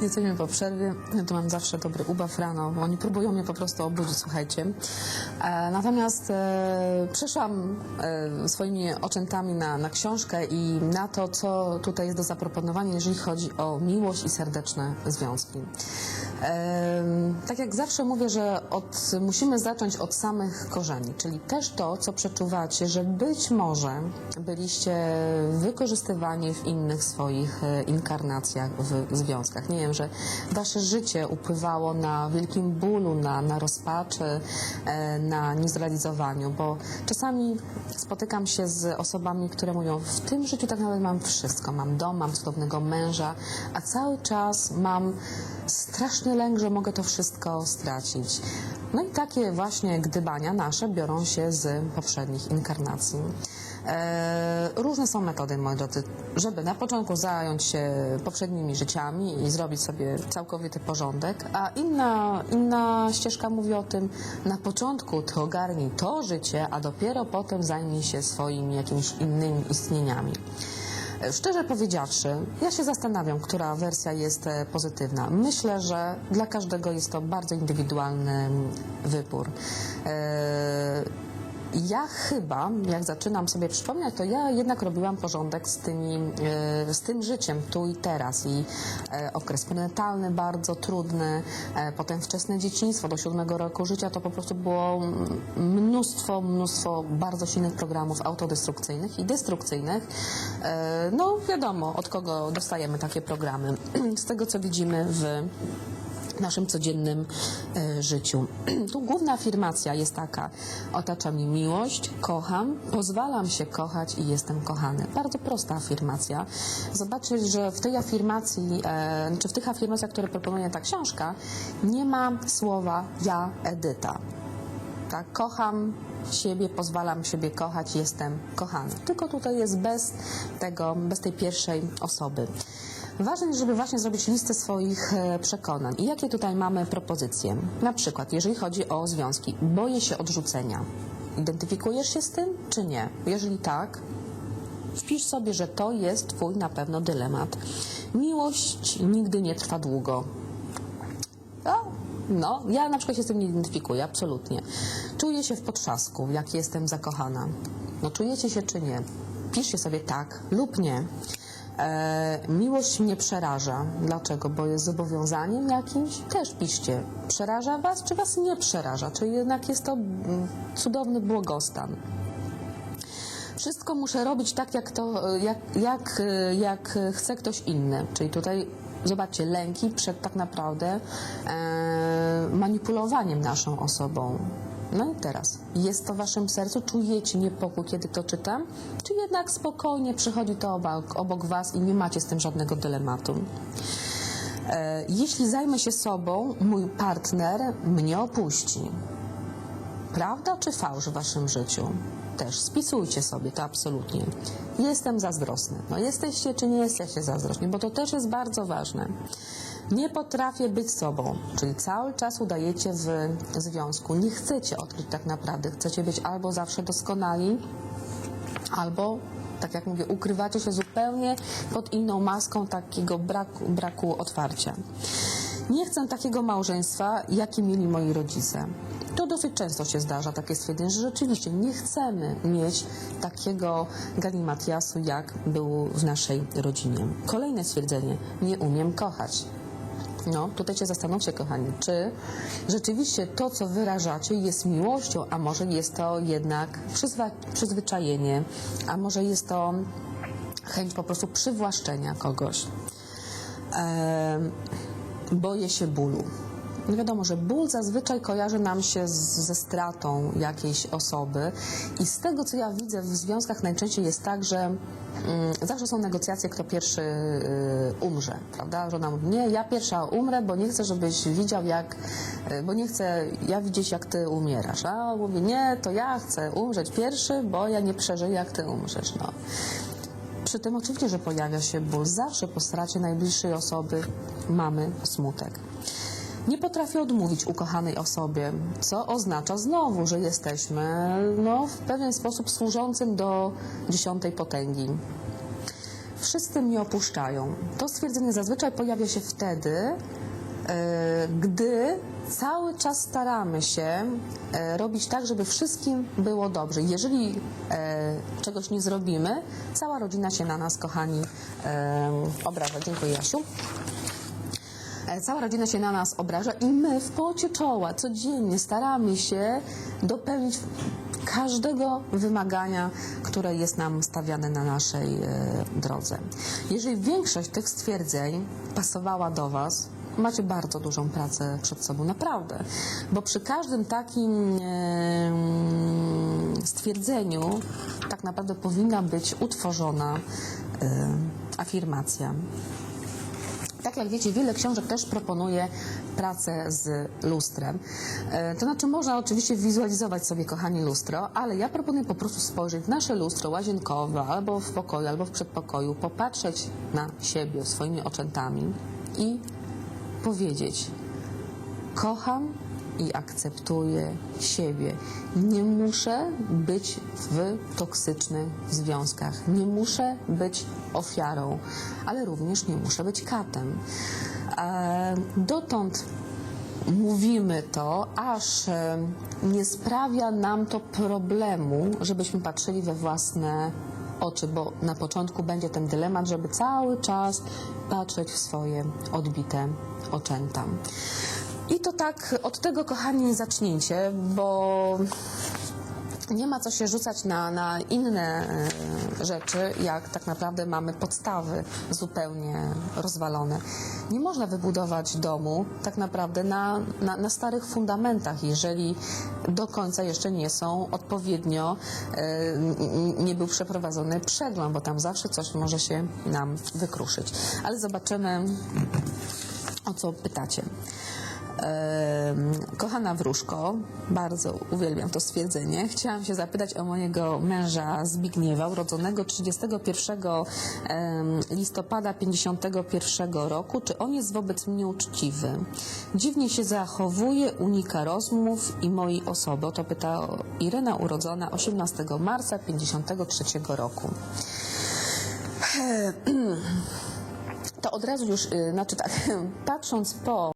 Jesteśmy po przerwie. Ja tu mam zawsze dobry ubaw rano, oni próbują mnie po prostu obudzić, słuchajcie. E, natomiast e, przeszłam e, swoimi oczętami na, na książkę i na to, co tutaj jest do zaproponowania, jeżeli chodzi o miłość i serdeczne związki. E, tak jak zawsze mówię, że od, musimy zacząć od samych korzeni, czyli też to, co przeczuwacie, że być może byliście wykorzystywani w innych swoich e, inkarnacjach, w związkach. Nie wiem, że wasze życie upływało na wielkim bólu, na, na rozpaczy, e, na niezrealizowaniu, bo czasami spotykam się z osobami, które mówią, w tym życiu tak naprawdę mam wszystko. Mam dom, mam cudownego męża, a cały czas mam straszny lęk, że mogę to wszystko stracić. No i takie właśnie gdybania nasze biorą się z poprzednich inkarnacji. E, różne są metody, moi drodzy, żeby na początku zająć się poprzednimi życiami i zrobić sobie całkowity porządek, a inna, inna ścieżka mówi o tym, na początku ty ogarnij to życie, a dopiero potem zajmij się swoimi jakimiś innymi istnieniami. E, Szczerze powiedziawszy, ja się zastanawiam, która wersja jest e, pozytywna. Myślę, że dla każdego jest to bardzo indywidualny mm, wybór. Ja chyba, jak zaczynam sobie przypominać, to ja jednak robiłam porządek z, tymi, e, z tym życiem tu i teraz. I e, okres prenatalny bardzo trudny, e, potem wczesne dzieciństwo do siódmego roku życia, to po prostu było mnóstwo, mnóstwo bardzo silnych programów autodestrukcyjnych i destrukcyjnych. No wiadomo, od kogo dostajemy takie programy. Z tego, co widzimy w naszym codziennym e, życiu. Tu główna afirmacja jest taka: otacza mnie miłość, kocham, pozwalam się kochać i jestem kochany. Bardzo prosta afirmacja. Zobaczcie, że w tej afirmacji, e, czy w tych afirmacjach, które proponuje ta książka, nie ma słowa ja, Edyta. Tak, kocham siebie, pozwalam siebie kochać, jestem kochany. Tylko tutaj jest bez tego, bez tej pierwszej osoby. Ważne jest, żeby właśnie zrobić listę swoich e, przekonań. I jakie tutaj mamy propozycje? Na przykład, jeżeli chodzi o związki, boję się odrzucenia. Identyfikujesz się z tym, czy nie? Jeżeli tak, wpisz sobie, że to jest Twój na pewno dylemat. Miłość nigdy nie trwa długo. A, no, ja na przykład się z tym nie identyfikuję, absolutnie. Czuję się w potrzasku, jak jestem zakochana. No, czujecie się czy nie? Piszcie sobie tak lub nie. E, miłość mnie przeraża. Dlaczego? Bo jest zobowiązaniem jakimś? Też piszcie. Przeraża Was, czy Was nie przeraża? Czy jednak jest to mm, cudowny błogostan? Wszystko muszę robić tak, jak, to, jak, jak, jak chce ktoś inny. Czyli tutaj zobaczcie, lęki przed tak naprawdę e, manipulowaniem naszą osobą. No i teraz, jest to w waszym sercu? Czujecie niepokój, kiedy to czytam? Czy jednak spokojnie przychodzi to obok, obok was i nie macie z tym żadnego dylematu? E, jeśli zajmę się sobą, mój partner mnie opuści. Prawda czy fałsz w waszym życiu? Też spisujcie sobie to absolutnie. Jestem zazdrosny. No jesteście czy nie jesteście zazdrośni, bo to też jest bardzo ważne. Nie potrafię być sobą, czyli cały czas udajecie w związku. Nie chcecie odkryć tak naprawdę. Chcecie być albo zawsze doskonali, albo, tak jak mówię, ukrywacie się zupełnie pod inną maską takiego braku, braku otwarcia. Nie chcę takiego małżeństwa, jaki mieli moi rodzice. Dosyć często się zdarza, takie stwierdzenie, że rzeczywiście nie chcemy mieć takiego galimatiasu, jak był w naszej rodzinie. Kolejne stwierdzenie, nie umiem kochać. No, tutaj się zastanówcie, kochani, czy rzeczywiście to, co wyrażacie, jest miłością, a może jest to jednak przyzwyczajenie, a może jest to chęć po prostu przywłaszczenia kogoś. Em, boję się bólu. No wiadomo, że ból zazwyczaj kojarzy nam się z, ze stratą jakiejś osoby i z tego, co ja widzę w związkach najczęściej jest tak, że mm, zawsze są negocjacje, kto pierwszy y, umrze, prawda? Żona mówi, nie, ja pierwsza umrę, bo nie chcę, żebyś widział jak, y, bo nie chcę ja widzieć, jak ty umierasz. A on mówi, nie, to ja chcę umrzeć pierwszy, bo ja nie przeżyję, jak ty umrzesz, no. Przy tym oczywiście, że pojawia się ból. Zawsze po stracie najbliższej osoby mamy smutek. Nie potrafię odmówić ukochanej osobie, co oznacza znowu, że jesteśmy no, w pewien sposób służącym do dziesiątej potęgi. wszyscy mnie opuszczają. To stwierdzenie zazwyczaj pojawia się wtedy, e, gdy cały czas staramy się e, robić tak, żeby wszystkim było dobrze. Jeżeli e, czegoś nie zrobimy, cała rodzina się na nas, kochani, obraża. Dziękuję, Jasiu. E, Cała rodzina się na nas obraża i my w pocie czoła codziennie staramy się dopełnić każdego wymagania, które jest nam stawiane na naszej e, drodze. Jeżeli większość tych stwierdzeń pasowała do Was, macie bardzo dużą pracę przed sobą, naprawdę. Bo przy każdym takim stwierdzeniu tak naprawdę powinna być utworzona afirmacja. Tak jak wiecie, wiele książek też proponuje pracę z lustrem. E, To znaczy można oczywiście wizualizować sobie, kochani, lustro, ale ja proponuję po prostu spojrzeć w nasze lustro łazienkowe albo w pokoju, albo w przedpokoju, popatrzeć na siebie swoimi oczętami i powiedzieć kocham i akceptuję siebie. Nie muszę być w toksycznych związkach. Nie muszę być ofiarą, ale również nie muszę być katem. E, Dotąd mówimy to, aż e, nie sprawia nam to problemu, żebyśmy patrzyli we własne oczy, bo na początku będzie ten dylemat, żeby cały czas patrzeć w swoje odbite oczęta. I to tak od tego, kochani, zacznijcie, bo nie ma co się rzucać na, na inne e, rzeczy, jak tak naprawdę mamy podstawy zupełnie rozwalone. Nie można wybudować domu tak naprawdę na, na, na starych fundamentach, jeżeli do końca jeszcze nie są odpowiednio, e, nie był przeprowadzony przegląd, bo tam zawsze coś może się nam wykruszyć. Ale zobaczymy, o co pytacie. Kochana wróżko, bardzo uwielbiam to stwierdzenie. Chciałam się zapytać o mojego męża Zbigniewa, urodzonego 31 em, listopada 51 roku. Czy on jest wobec mnie uczciwy? Dziwnie się zachowuje, unika rozmów i mojej osoby. To pyta Irena, urodzona 18 marca 53 roku. To od razu już, y, znaczy tak, patrząc po